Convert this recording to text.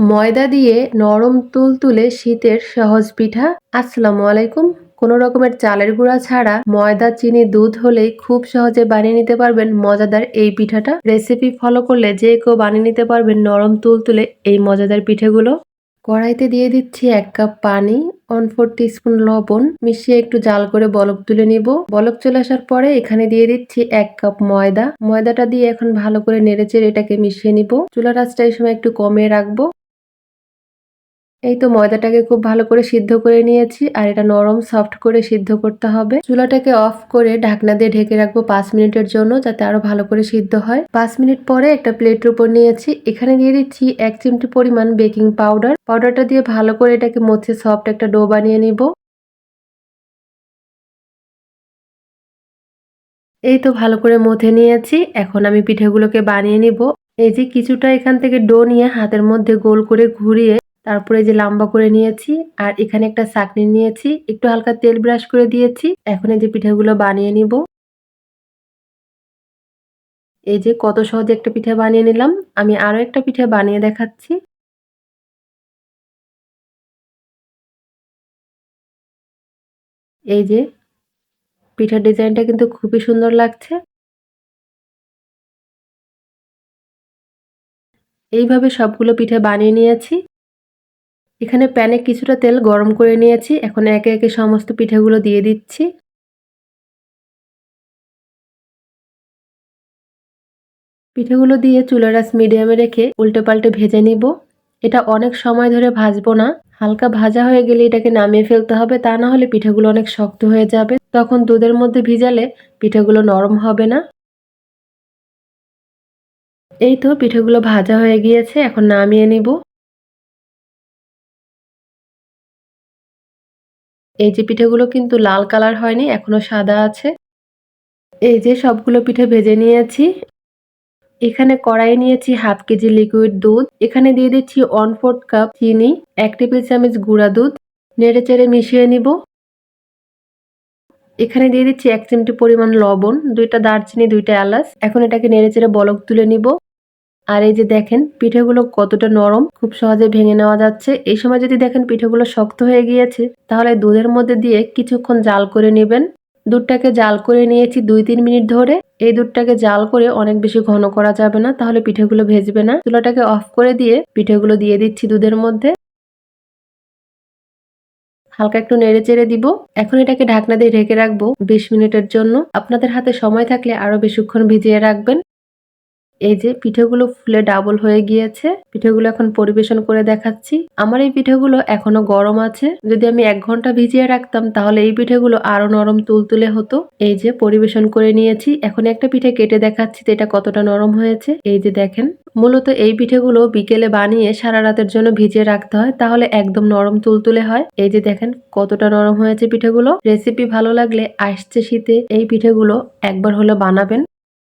ময়দা দিয়ে নরম তুলতুলে শীতের সহজ পিঠা। আসসালামু আলাইকুম। কোনো রকমের চালের গুঁড়া ছাড়া ময়দা, চিনি, দুধ হলেই খুব সহজে বানিয়ে নিতে পারবেন মজাদার এই পিঠাটা। রেসিপি ফলো করলে যে কেউ বানিয়ে নিতে পারবেন নরম তুলতুলে এই মজাদার পিঠেগুলো। কড়াইতে দিয়ে দিচ্ছি এক কাপ পানি ওয়ান ফোর স্পুন লবণ। মিশিয়ে একটু জাল করে বলক তুলে নিব। বলক চলে আসার পরে এখানে দিয়ে দিচ্ছি এক কাপ ময়দা। ময়দাটা দিয়ে এখন ভালো করে নেড়েচেড়ে এটাকে মিশিয়ে নিব। চুলার আঁচটা এই সময় একটু কমিয়ে রাখব। এই তো ময়দাটাকে খুব ভালো করে সিদ্ধ করে নিয়েছি, আর এটা নরম সফট করে সিদ্ধ করতে হবে। চুলাটাকে অফ করে ঢাকনা দিয়ে ঢেকে রাখব পাঁচ মিনিটের জন্য, যাতে আরও ভালো করে সিদ্ধ হয়। পাঁচ মিনিট পরে একটা প্লেটের উপর নিয়েছি, এখানে দিয়ে দিচ্ছি এক চিমটি পরিমাণ বেকিং পাউডার। পাউডারটা দিয়ে ভালো করে এটাকে মধ্যে সফট একটা ডো বানিয়ে নিব। এই তো ভালো করে মথে নিয়েছি, এখন আমি পিঠেগুলোকে বানিয়ে নিব। এই যে কিছুটা এখান থেকে ডো নিয়ে হাতের মধ্যে গোল করে ঘুরিয়ে তারপরে যে লম্বা করে নিয়েছি, আর এখানে একটা চাকনি নিয়েছি, একটু হালকা তেল ব্রাশ করে দিয়েছি। এখন এই যে পিঠাগুলো বানিয়ে নিব। এই যে কত সহজে একটা পিঠা বানিয়ে নিলাম। আমি আরও একটা পিঠা বানিয়ে দেখাচ্ছি। এই যে পিঠার ডিজাইনটা কিন্তু খুবই সুন্দর লাগছে। এইভাবে সবগুলো পিঠা বানিয়ে নিয়েছি। এখানে প্যানে কিছুটা তেল গরম করে নিয়েছি। এখন একে একে সমস্ত পিঠাগুলো দিয়ে দিচ্ছি। পিঠেগুলো দিয়ে চুলার আঁচ মিডিয়ামে রেখে উল্টে পাল্টে ভেজে নিব। এটা অনেক সময় ধরে ভাজবো না। হালকা ভাজা হয়ে গেলে এটাকে নামিয়ে ফেলতে হবে, তা না হলে পিঠাগুলো অনেক শক্ত হয়ে যাবে। তখন দুধের মধ্যে ভিজালে পিঠাগুলো নরম হবে না। এই তো পিঠেগুলো ভাজা হয়ে গিয়েছে, এখন নামিয়ে নিব। এই যে পিঠেগুলো কিন্তু লাল কালার হয়নি, এখনও সাদা আছে। এই যে সবগুলো পিঠে ভেজে নিয়েছি। এখানে কড়াই নিয়েছি হাফ কেজি লিকুইড দুধ। এখানে দিয়ে দিচ্ছি ওয়ান ফোর্থ কাপ চিনি, এক টেবিল চামচ গুঁড়া দুধ। নেড়ে চেড়ে মিশিয়ে নিব। এখানে দিয়ে দিচ্ছি এক চিমটি পরিমাণ লবণ, দুইটা দারচিনি, দুইটা এলাচ। এখন এটাকে নেড়ে চেড়ে বলক তুলে নিব। আর এই যে দেখেন, পিঠেগুলো কতটা নরম, খুব সহজে ভেঙে নেওয়া যাচ্ছে। এই সময় যদি দেখেন পিঠেগুলো শক্ত হয়ে গিয়েছে, তাহলে দুধের মধ্যে দিয়ে কিছুক্ষণ জাল করে নেবেন। দুধটাকে জাল করে নিয়েছি দুই তিন মিনিট ধরে। এই দুধটাকে জাল করে অনেক বেশি ঘন করা যাবে না, তাহলে পিঠেগুলো ভেজবে না। চুলাটাকে অফ করে দিয়ে পিঠেগুলো দিয়ে দিচ্ছি দুধের মধ্যে। হালকা একটু নেড়ে চেড়ে দিব। এখন এটাকে ঢাকনা দিয়ে ঢেকে রাখব বিশ মিনিটের জন্য। আপনাদের হাতে সময় থাকলে আরও বেশিক্ষণ ভিজিয়ে রাখবেন। এই যে পিঠেগুলো ফুলে ডাবল হয়ে গিয়েছে, পিঠেগুলো এখন পরিবেশন করে দেখাচ্ছি। আমার এই পিঠেগুলো এখনও গরম আছে। যদি আমি এক ঘণ্টা ভিজিয়ে রাখতাম, তাহলে এই পিঠেগুলো আরও নরম তুলতুলে হতো। এই যে পরিবেশন করে নিয়েছি। এখন একটা পিঠে কেটে দেখাচ্ছি তো এটা কতটা নরম হয়েছে। এই যে দেখেন, মূলত এই পিঠেগুলো বিকেলে বানিয়ে সারা রাতের জন্য ভিজিয়ে রাখতে হয়, তাহলে একদম নরম তুলতুলে হয়। এই যে দেখেন, কতটা নরম হয়েছে পিঠেগুলো। রেসিপি ভালো লাগলে আসছে শীতে। এই পিঠেগুলো একবার হলো বানাবেন।